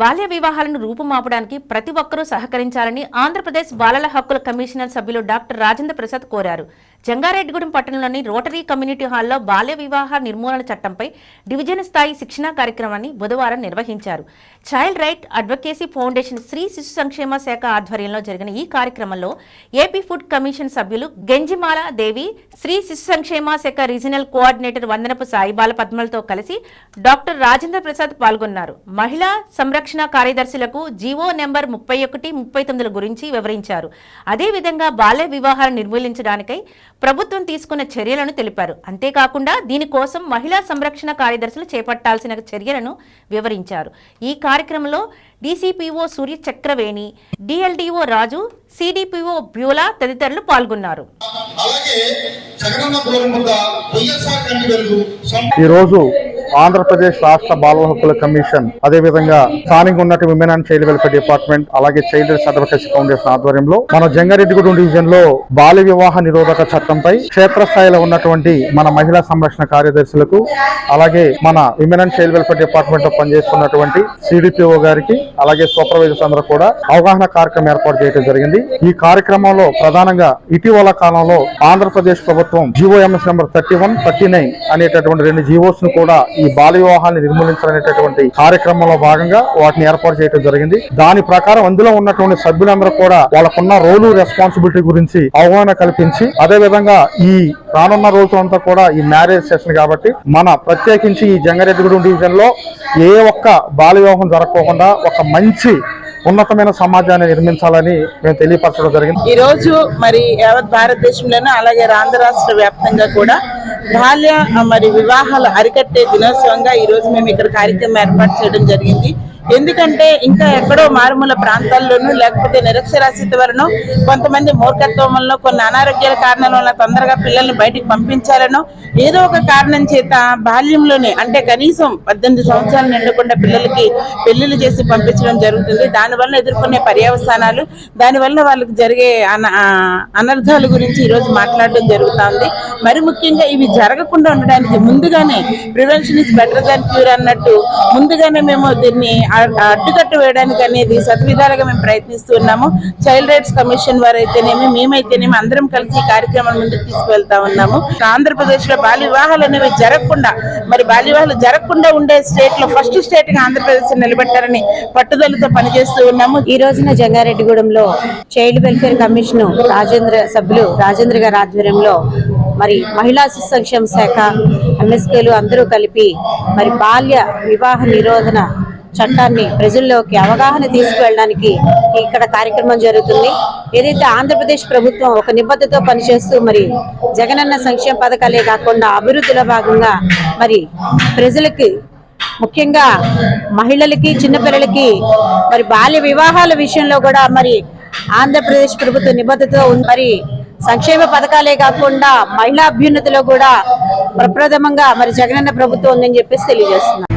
బాల్య వివాహాలను రూపుమాపడానికి ప్రతి ఒక్కరూ సహకరించాలని ఆంధ్రప్రదేశ్ బాలల హక్కుల కమిషనర్ సభ్యులు డాక్టర్ రాజేంద్ర ప్రసాద్ కోరారు. జంగారెడ్డిగూడెం పట్టణంలోని రోటరీ కమ్యూనిటీ హాల్లో బాల్య వివాహ నిర్మూలన చట్టంపై డివిజన్ స్థాయి శిక్షణా కార్యక్రమాన్ని బుధవారం నిర్వహించారు. చైల్డ్ రైట్ అడ్వకేసీ ఫౌండేషన్ స్త్రీ శిశు సంక్షేమ శాఖ ఆధ్వర్యంలో జరిగిన ఈ కార్యక్రమంలో ఏపీ ఫుడ్ కమిషన్ సభ్యులు గెంజిమాల దేవి స్త్రీ శిశు సంక్షేమ శాఖ రీజనల్ కోఆర్డినేటర్ వందనపు సాయిబాల పద్మలతో కలిసి డాక్టర్ రాజేంద్ర ప్రసాద్ పాల్గొన్నారు. మహిళా సంరక్షణ కార్యదర్శులకు జీవో నెంబర్ ముప్పై ఒకటి ముప్పై తొమ్మిది గురించి వివరించారు. అదేవిధంగా బాల్య వివాహాలను నిర్మూలించడానికై ప్రభుత్వం తీసుకున్న చర్యలను తెలిపారు. అంతేకాకుండా దీనికోసం మహిళా సంరక్షణ కార్యదర్శులు చేపట్టాల్సిన చర్యలను వివరించారు. ఈ కార్యక్రమంలో DCPO Surya Chakraveni DLDO Raju CDPO Beulah తదితరులు పాల్గొన్నారు. అలాగే ఆంధ్రప్రదేశ్ రాష్ట్ర బాలల హక్కుల కమిషన్. అదే విధంగా స్థానిక ఉన్నట్టు women and child welfare department అలాగే చైల్డ్ రైట్స్ అడ్వకేసీ ఫౌండేషన్ ఆధ్వర్యంలో మన జంగారెడ్డిగూడెం డివిజన్లో బాల్య వివాహ నిరోధక చట్టంపై క్షేత్రస్థాయిలో ఉన్నటువంటి మన మహిళా సంరక్షణ కార్యదర్శులకు అలాగే మన విమెన్ అండ్ చైల్డ్ వెల్ఫేర్ డిపార్ట్మెంట్లో పనిచేస్తున్నటువంటి సిడిపిఓ గారికి అలాగే సూపర్వైజర్స్ అందరూ కూడా అవగాహన కార్యక్రమం ఏర్పాటు చేయడం జరిగింది. ఈ కార్యక్రమంలో ప్రధానంగా ఇటీవల కాలంలో ఆంధ్రప్రదేశ్ ప్రభుత్వం G O M S number thirty one thirty nine అనేటటువంటి రెండు జీవోస్ను కూడా ఈ బాల్య వివాహాన్ని నిర్మూలించాలనేటటువంటి కార్యక్రమంలో భాగంగా వాటిని ఏర్పాటు చేయడం జరిగింది. దాని ప్రకారం అందులో ఉన్నటువంటి సభ్యులందరూ కూడా వాళ్ళకున్న రోలు రెస్పాన్సిబిలిటీ గురించి అవగాహన కల్పించి అదే విధంగా ఈ రానున్న రోజులంతా కూడా ఈ మ్యారేజ్ సెషన్ కాబట్టి మన ప్రత్యేకించి ఈ జంగారెడ్డిగూడెం డివిజన్లో ఏ ఒక్క బాల వివాహం జరగకోకుండా ఒక మంచి ఉన్నతమైన సమాజాన్ని నిర్మించాలని మేము తెలియపరచడం జరిగింది. ఈ రోజు మరి యావత్ భారతదేశంలోనూ అలాగే ఆంధ్ర రాష్ట్ర వ్యాప్తంగా కూడా బాల్య మరి వివాహాలు అరికట్టే దినోత్సవంగా ఈరోజు మేము ఇక్కడ కార్యక్రమం ఏర్పాటు చేయడం జరిగింది. ఎందుకంటే ఇంకా ఎక్కడో మారుమూల ప్రాంతాల్లోనూ లేకపోతే నిరక్షరాస్యత వలన కొంతమంది మూర్ఖత్వం వలన కొన్ని అనారోగ్యాల కారణాల వలన తొందరగా పిల్లల్ని బయటికి పంపించాలనో ఏదో ఒక కారణం చేత బాల్యంలోనే అంటే కనీసం పద్దెనిమిది సంవత్సరాలు నిండకుండా పిల్లలకి పెళ్ళిళ్ళు చేసి పంపించడం జరుగుతుంది. దానివల్ల ఎదుర్కొనే పర్యవసానాలు దానివల్ల వాళ్ళకి జరిగే అన అనర్థాల గురించి ఈరోజు మాట్లాడడం జరుగుతుంది. మరి ముఖ్యంగా ఇవి జరగకుండా ఉండడానికి ముందుగానే prevention is better than cure అన్నట్టు ముందుగానే మేము దీన్ని అడ్డుకట్టు వేయడానికి అనేది సత్విధాలుగా మేము ప్రయత్నిస్తూ ఉన్నాము చైల్డ్ రైట్స్ కమిషన్ వారు అయితేనేమి మేమైతేనేమి అందరం కలిసి ఈ కార్యక్రమం ముందుకు తీసుకువెళ్తా ఉన్నాము. ఆంధ్రప్రదేశ్లో బాల్య వివాహాలు అనేవి జరగకుండా మరి బాల్య వివాహాలు జరగకుండా ఉండే స్టేట్లో ఫస్ట్ స్టేట్గా ఆంధ్రప్రదేశ్ నిలబెట్టారని పట్టుదలతో పనిచేస్తూ ఉన్నాము. ఈ రోజున జంగారెడ్డిగూడెంలో చైల్డ్ వెల్ఫేర్ కమిషన్ రాజేంద్ర సభ్యులు రాజేంద్ర గారి ఆధ్వర్యంలో మరి మహిళా శిశు సంక్షేమ శాఖ ఎంఎస్కేలు అందరూ కలిపి మరి బాల్య వివాహ నిరోధన చట్టాన్ని ప్రజల్లోకి అవగాహన తీసుకువెళ్ళడానికి ఇక్కడ కార్యక్రమం జరుగుతుంది. ఏదైతే ఆంధ్రప్రదేశ్ ప్రభుత్వం ఒక నిబద్ధతో పనిచేస్తూ మరి జగనన్న సంక్షేమ పథకాలే కాకుండా అభివృద్ధిలో భాగంగా మరి ప్రజలకి ముఖ్యంగా మహిళలకి చిన్నపిల్లలకి మరి బాల్య వివాహాల విషయంలో కూడా మరి ఆంధ్రప్రదేశ్ ప్రభుత్వ నిబద్ధతో ఉంది. మరి సంక్షేమ పథకాలే కాకుండా మహిళా అభ్యున్నతిలో కూడా ప్రప్రథమంగా మరి జగనన్న ప్రభుత్వం ఉందని చెప్పేసి తెలియజేస్తున్నారు